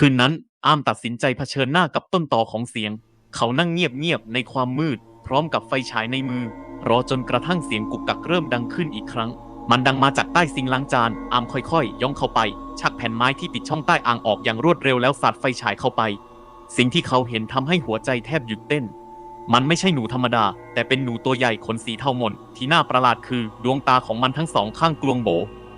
คืนนั้นอามตัดสินใจเผชิญหน้ากับต้นตอของเสียง เขานั่งเงียบๆในความมืด พร้อมกับไฟฉายในมือ รอจนกระทั่งเสียงกุกกักเริ่มดังขึ้นอีกครั้ง มันดังมาจากใต้ซิงล้างจาน อามค่อยๆ ย่องเข้าไป ชักแผ่นไม้ที่ปิดช่องใต้อ่างออกอย่างรวดเร็วแล้วสาดไฟฉายเข้าไป สิ่งที่เขาเห็นทำให้หัวใจแทบหยุดเต้น มันไม่ใช่หนูธรรมดา แต่เป็นหนูตัวใหญ่ขนสีเทาหม่นที่น่าประหลาดคือดวงตาของมันทั้งสองข้างกลวงโบ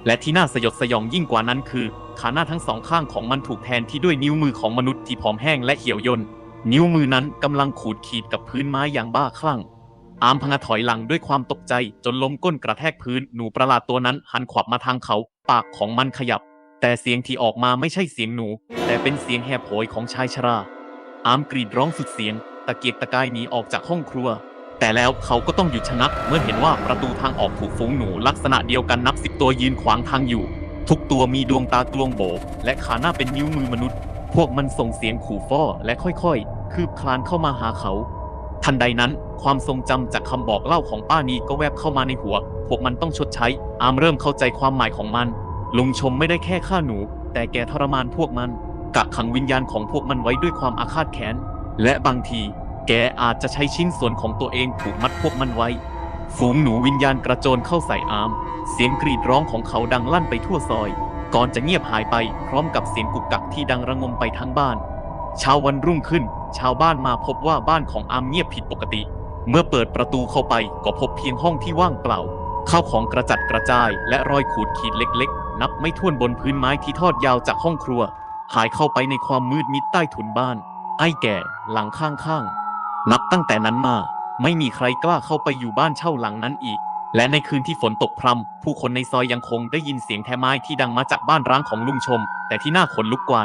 และที่น่าสยดสยองยิ่งกว่านั้นคือ ขาหน้าทั้งสองข้างของมันถูกแทนที่ด้วยนิ้วมือของมนุษย์ที่ผอมแห้งและเหี่ยวย่น นิ้วมือนั้นกำลังขูดขีดกับพื้นไม้อย่างบ้าคลั่ง อามพงะถอยหลังด้วยความตกใจจนล้มก้นกระแทกพื้น หนูประหลาดตัวนั้นหันขวับมาทางเขา ปากของมันขยับ แต่เสียงที่ออกมาไม่ใช่เสียงหนู แต่เป็นเสียงแหบโหยของชายชรา อามกรีดร้องสุดเสียง ตะเกียกตะกายหนีออกจากห้องครัว แต่แล้วเขาก็ต้องหยุดชะงักเมื่อเห็นว่าประตูทางออกถูกฝูงหนูลักษณะเดียวกันนับสิบตัวยืนขวางทางอยู่ ทุกตัวมีดวงตากลวงโบและขาหน้าเป็นนิ้วมือมนุษย์ พวกมันส่งเสียงขู่ฟ้อและค่อยๆ คืบคลานเข้ามาหาเขา ทันใดนั้นความทรงจำจากคำบอกเล่าของป้านีก็แวบเข้ามาในหัว พวกมันต้องชดใช้ อามเริ่มเข้าใจความหมายของมัน ลุงชมไม่ได้แค่ฆ่าหนู แต่แกทรมานพวกมัน กักขังวิญญาณของพวกมันไว้ด้วยความอาฆาตแค้นและบางที แกอาจจะใช้ชิ้นส่วนของตัวเองผูกมัดพวกมันไว้ ฝูงหนูวิญญาณกระโจนเข้าใส่อาม เสียงกรีดร้องของเขาดังลั่นไปทั่วซอย ก่อนจะเงียบหายไปพร้อมกับเสียงกุกกักที่ดังระงมไปทั้งบ้าน เช้าวันรุ่งขึ้น ชาวบ้านมาพบว่าบ้านของอามเงียบผิดปกติ เมื่อเปิดประตูเข้าไปก็พบเพียงห้องที่ว่างเปล่า ข้าวของกระจัดกระจาย และรอยขูดขีดเล็ก ๆ นับไม่ถ้วนบนพื้นไม้ที่ทอดยาวจากห้องครัว หายเข้าไปในความมืดมิดใต้ถุนบ้าน ไอ้แก่ หลังข้างๆ นับตั้งแต่นั้นมา ไม่มีใครกล้าเข้าไปอยู่บ้านเช่าหลังนั้นอีก และในคืนที่ฝนตกพรำผู้คนในซอยยังคงได้ยินเสียงแทไม้ที่ดังมาจากบ้านร้างของลุงชม แต่ที่น่าขนลุกกว่า